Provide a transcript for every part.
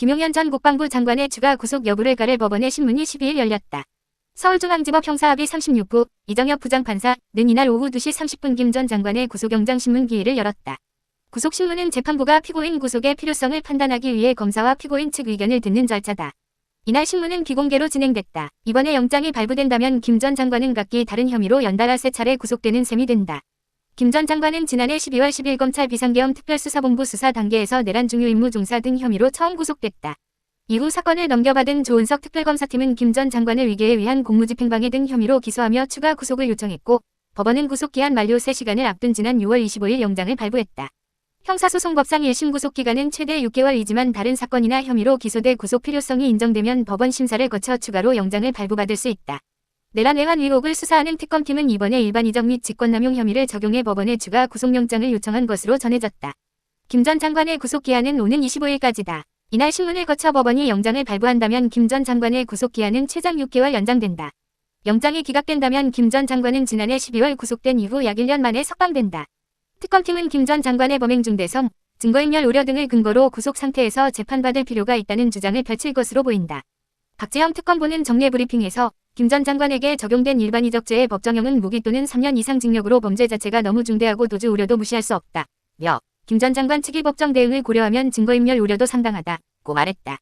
김용현 전 국방부 장관의 추가 구속 여부를 가를 법원의 신문이 12일 열렸다. 서울중앙지법 형사합의 36부 이정엽 부장판사는 이날 오후 2시 30분 김 전 장관의 구속영장 신문 기일을 열었다. 구속신문은 재판부가 피고인 구속의 필요성을 판단하기 위해 검사와 피고인 측 의견을 듣는 절차다. 이날 신문은 비공개로 진행됐다. 이번에 영장이 발부된다면 김 전 장관은 각기 다른 혐의로 연달아 세 차례 구속되는 셈이 된다. 김 전 장관은 지난해 12월 10일 검찰 비상계엄 특별수사본부 수사 단계에서 내란 중유 임무 종사 등 혐의로 처음 구속됐다. 이후 사건을 넘겨받은 조은석 특별검사팀은 김 전 장관을 위계에 위한 공무집행방해 등 혐의로 기소하며 추가 구속을 요청했고 법원은 구속기한 만료 3시간을 앞둔 지난 6월 25일 영장을 발부했다. 형사소송법상 1심 구속기간은 최대 6개월이지만 다른 사건이나 혐의로 기소돼 구속 필요성이 인정되면 법원 심사를 거쳐 추가로 영장을 발부받을 수 있다. 내란 외환 의혹을 수사하는 특검팀은 이번에 일반 이적 및 직권남용 혐의를 적용해 법원에 추가 구속영장을 요청한 것으로 전해졌다. 김 전 장관의 구속기한은 오는 25일까지다. 이날 신문을 거쳐 법원이 영장을 발부한다면 김 전 장관의 구속기한은 최장 6개월 연장된다. 영장이 기각된다면 김 전 장관은 지난해 12월 구속된 이후 약 1년 만에 석방된다. 특검팀은 김 전 장관의 범행 중대성, 증거인멸 우려 등을 근거로 구속 상태에서 재판받을 필요가 있다는 주장을 펼칠 것으로 보인다. 박재형 특검보는 정례 브리핑에서 김 전 장관에게 적용된 일반 이적죄의 법정형은 무기 또는 3년 이상 징역으로 범죄 자체가 너무 중대하고 도주 우려도 무시할 수 없다. 며 김 전 장관 측이 법정 대응을 고려하면 증거인멸 우려도 상당하다 고 말했다.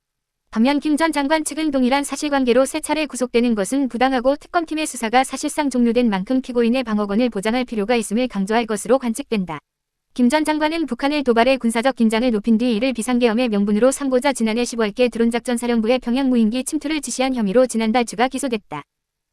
반면 김 전 장관 측은 동일한 사실관계로 세 차례 구속되는 것은 부당하고 특검팀의 수사가 사실상 종료된 만큼 피고인의 방어권을 보장할 필요가 있음을 강조할 것으로 관측된다. 김 전 장관은 북한을 도발해 군사적 긴장을 높인 뒤 이를 비상계엄의 명분으로 삼고자 지난해 10월께 드론작전 사령부의 평양 무인기 침투를 지시한 혐의로 지난달 추가 기소됐다.